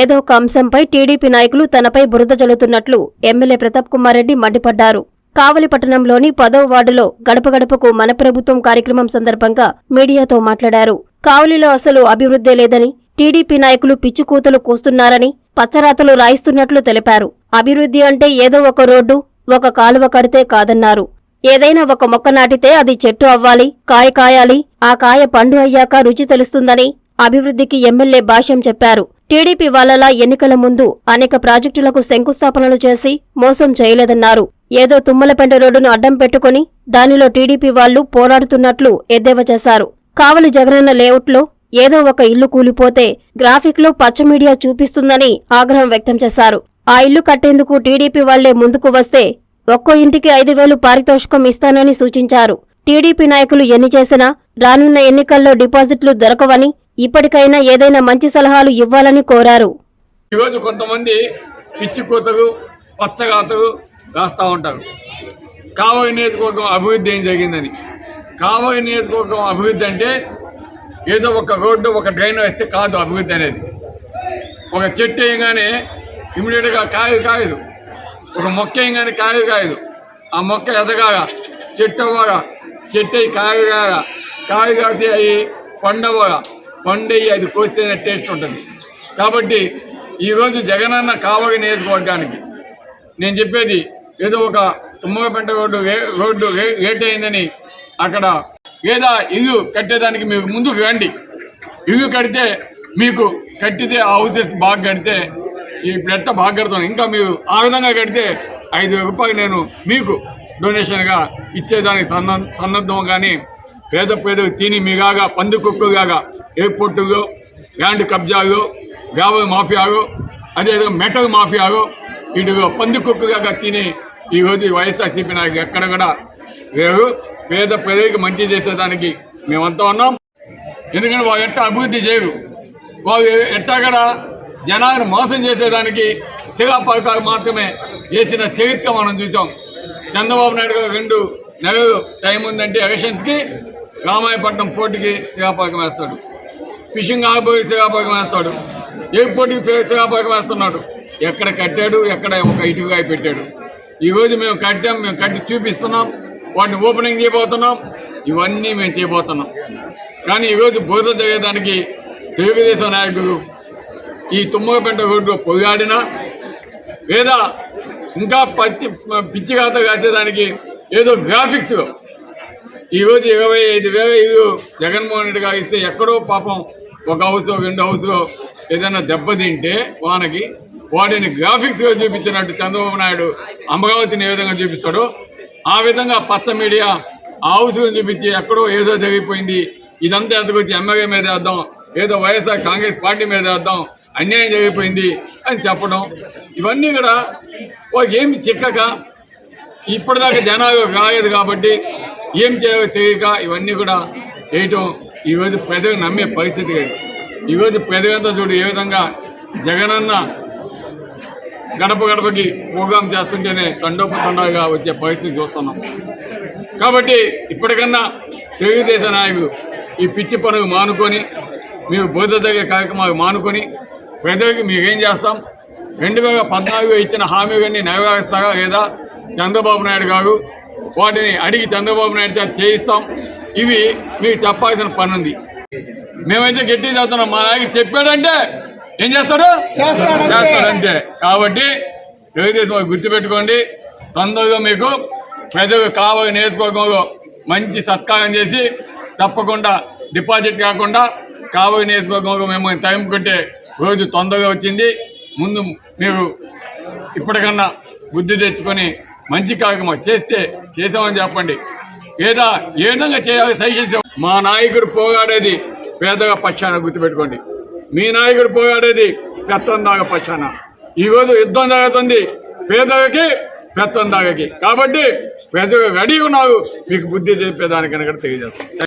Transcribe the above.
ఏదో ఒక అంశంపై టీడీపీ నాయకులు తనపై బురద జల్లుతున్నట్లు ఎమ్మెల్యే ప్రతాప్ కుమార్ రెడ్డి మండిపడ్డారు. కావలిపట్టణంలోని పదో వార్డులో గడప గడపకు మన ప్రభుత్వం కార్యక్రమం సందర్భంగా మీడియాతో మాట్లాడారు. కావలిలో అసలు అభివృద్ధే లేదని టీడీపీ నాయకులు పిచ్చికూతలు కూస్తున్నారని పచ్చరాతలు రాయిస్తున్నట్లు తెలిపారు. అభివృద్ధి అంటే ఏదో ఒక రోడ్డు ఒక కాలువ కడితే కాదన్నారు. ఏదైనా ఒక మొక్క నాటితే అది చెట్టు అవ్వాలి కాయ కాయాలి ఆ కాయ పండు అయ్యాక రుచి తెలుస్తుందని అభివృద్ధికి ఎమ్మెల్యే భాష్యం చెప్పారు. టీడీపీ వాళ్ళలా ఎన్నికల ముందు అనేక ప్రాజెక్టులకు శంకుస్థాపనలు చేసి మోసం చేయలేదన్నారు. ఏదో తుమ్మలపెంట రోడ్డును అడ్డం పెట్టుకుని దానిలో టీడీపీ వాళ్ళు పోరాడుతున్నట్లు ఎద్దేవా చేశారు. కావలి జగనన్న లేఅవుట్లో ఏదో ఒక ఇల్లు కూలిపోతే గ్రాఫిక్లో పచ్చ మీడియా చూపిస్తుందని ఆగ్రహం వ్యక్తం చేశారు. ఆ ఇల్లు కట్టేందుకు టీడీపీ వాళ్ళే ముందుకు వస్తే ఒక్కో ఇంటికి ఐదు వేలు పారితోషికం ఇస్తానని సూచించారు. టీడీపీ నాయకులు ఎన్ని చేసినా రానున్న ఎన్నికల్లో డిపాజిట్లు దొరకవని ఇప్పటికైనా ఏదైనా మంచి సలహాలు ఇవ్వాలని కోరారు. ఈరోజు కొంతమంది పిచ్చి కూతలు పచ్చగాతలు రాస్తూ ఉంటారు. కావలి నియోజకవర్గం అభివృద్ధి ఏం జరిగిందని. కావలి నియోజకవర్గం అభివృద్ధి అంటే ఏదో ఒక రోడ్డు ఒక డ్రైన్ వేస్తే కాదు అభివృద్ధి అనేది. ఒక చెట్టు వేయగానే ఇమీడియట్గా కాయలు కాయదు ఒక మొక్క వేయగానే కాయలు కాయదు ఆ మొక్క ఎదగాల చెట్టు అవ్వగా చెట్టు అయ్యి కాయలు కాగా కాయలు కాసి అవి పండవగా పండయి అది కోస్తేనే టేస్ట్ ఉంటుంది. కాబట్టి ఈరోజు జగనన్న కావగ నియోజకవర్గానికి నేను చెప్పేది ఏదో ఒక తుమ్మగపెంట రోడ్డు రోడ్డు రే- అయిందని అక్కడ లేదా ఇల్లు కట్టేదానికి మీకు ముందుకు రండి. ఇల్లు కడితే మీకు కట్టితే ఆ హౌసెస్ బాగా కడితే ఇప్పుడు ఎట్ట బాగా కడుతున్నాను ఇంకా మీరు ఆ విధంగా కడితే ఐదు వేల రూపాయలు నేను మీకు డొనేషన్గా ఇచ్చేదానికి సన్న సన్నద్ధం కానీ పేద పేద తిని మిగాగా పంది కుక్కగాగా ఎయిర్పోర్టులు ల్యాండ్ కబ్జాలు గ్రావెల్ మాఫియాలు అదేవిధంగా మెటల్ మాఫియాలు ఇటుగో పంది కుక్కగా తిని ఈరోజు వైఎస్ఆర్సీపీ నాకు ఎక్కడ కూడా లేరు. పేద ప్రజలకు మంచి చేసేదానికి మేమంతా ఉన్నాం. ఎందుకంటే వాళ్ళు ఎట్టా అభివృద్ధి చేయరు. వాళ్ళు ఎట్టా కూడా జనాలను మోసం చేసేదానికి శిలా పథకాలు మాత్రమే చేసిన చరిత్ర మనం చూసాం. చంద్రబాబు నాయుడు గారు రెండు నెలలు టైం ఉందంటే ఎలక్షన్స్కి రామాయపట్నం పోటీకి శిలాపథకం వేస్తాడు. ఫిషింగ్ ఆగిపోయి శిలాపథకం వేస్తాడు. ఎయిర్పోర్ట్కి శిలాపథకం వేస్తున్నాడు? ఎక్కడ కట్టాడు? ఎక్కడ ఒక ఇటుగా పెట్టాడు? ఈరోజు మేము కట్టాం మేము కట్టి చూపిస్తున్నాం వాటిని ఓపెనింగ్ చేయబోతున్నాం ఇవన్నీ మేము చేయబోతున్నాం. కానీ ఈరోజు బోధ జరిగేదానికి తెలుగుదేశం నాయకులు ఈ తుమ్మగపెంట రోడ్డు పొగాడినా లేదా ఇంకా పచ్చి పిచ్చి ఖాతా కాసేదానికి ఏదో గ్రాఫిక్స్ ఈరోజు ఇరవై ఐదు వేల ఇల్లు జగన్మోహన్ రెడ్డి గారు ఇస్తే ఎక్కడో పాపం ఒక హౌస్ రెండు హౌస్లో ఏదైనా దెబ్బతింటే వానకి వాటిని గ్రాఫిక్స్గా చూపించినట్టు చంద్రబాబు నాయుడు అమరావతిని ఏ విధంగా చూపిస్తాడో ఆ విధంగా పచ్చ మీడియా ఆ హౌస్ చూపించి ఎక్కడో ఏదో జరిగిపోయింది. ఇదంతా ఎదుకొచ్చి ఎమ్మెల్యే మీద వేద్దాం ఏదో వైఎస్ఆర్ కాంగ్రెస్ పార్టీ మీద వేద్దాం అన్యాయం జరిగిపోయింది అని చెప్పడం ఇవన్నీ కూడా ఏమి చిక్కక ఇప్పటిదాకా జనాలు కాలేదు కాబట్టి ఏం చేయాలో తెలియక ఇవన్నీ కూడా వేయటం ఈరోజు ప్రజలు నమ్మే పరిస్థితి లేదు. ఈరోజు ప్రజలంతా చూడు ఏ విధంగా జగనన్న గడప గడపకి ప్రోగ్రాం చేస్తుంటేనే తండోపతండాగా వచ్చే పరిస్థితి చూస్తున్నాం. కాబట్టి ఇప్పటికన్నా తెలుగుదేశం నాయకులు ఈ పిచ్చి పనులు మానుకొని మేము బోధ దగ్గర కార్యక్రమాలు మానుకొని ప్రజలకు మేమేం చేస్తాం? రెండు వేల పద్నాలుగు ఇచ్చిన హామీలన్నీ నెరవేరుస్తారా లేదా? చంద్రబాబు నాయుడు గారు వాటిని అడిగి చంద్రబాబు నాయుడు చేత చేయిస్తాం. ఇవి మీకు చెప్పాల్సిన పని ఉంది మేమైతే గట్టి చదువుతున్నాం మా నాయకుడు చెప్పాడంటే ఏం చేస్తాడు? చేస్తాడు అంతే కాబట్టి తెలుగుదేశం గుర్తుపెట్టుకోండి. తొందరగా మీకు ప్రజలు కావాలి నియోజకవర్గంలో మంచి సత్కారం చేసి తప్పకుండా డిపాజిట్ కాకుండా కావాలి నియోజకవర్గంలో మేము టైం కొట్టే రోజు తొందరగా వచ్చింది. ముందు మీరు ఇప్పటికన్నా బుద్ధి తెచ్చుకొని మంచి కార్యక్రమం చేస్తే చేసామని చెప్పండి. లేదా ఏ విధంగా చేయాలి సజెషన్స్ మా నాయకుడు పోగాడేది పేదగా పక్షాన గుర్తుపెట్టుకోండి. మీ నాయకుడు పోగాడేది పెత్తందాగ పక్షాన. ఈరోజు యుద్ధం జరుగుతుంది. పేదలకి పెత్తందాగకి. కాబట్టి పేదలు రెడీ ఉన్నారు. మీకు బుద్ధి చెప్పేదానికని కనుక తెలియజేస్తాం.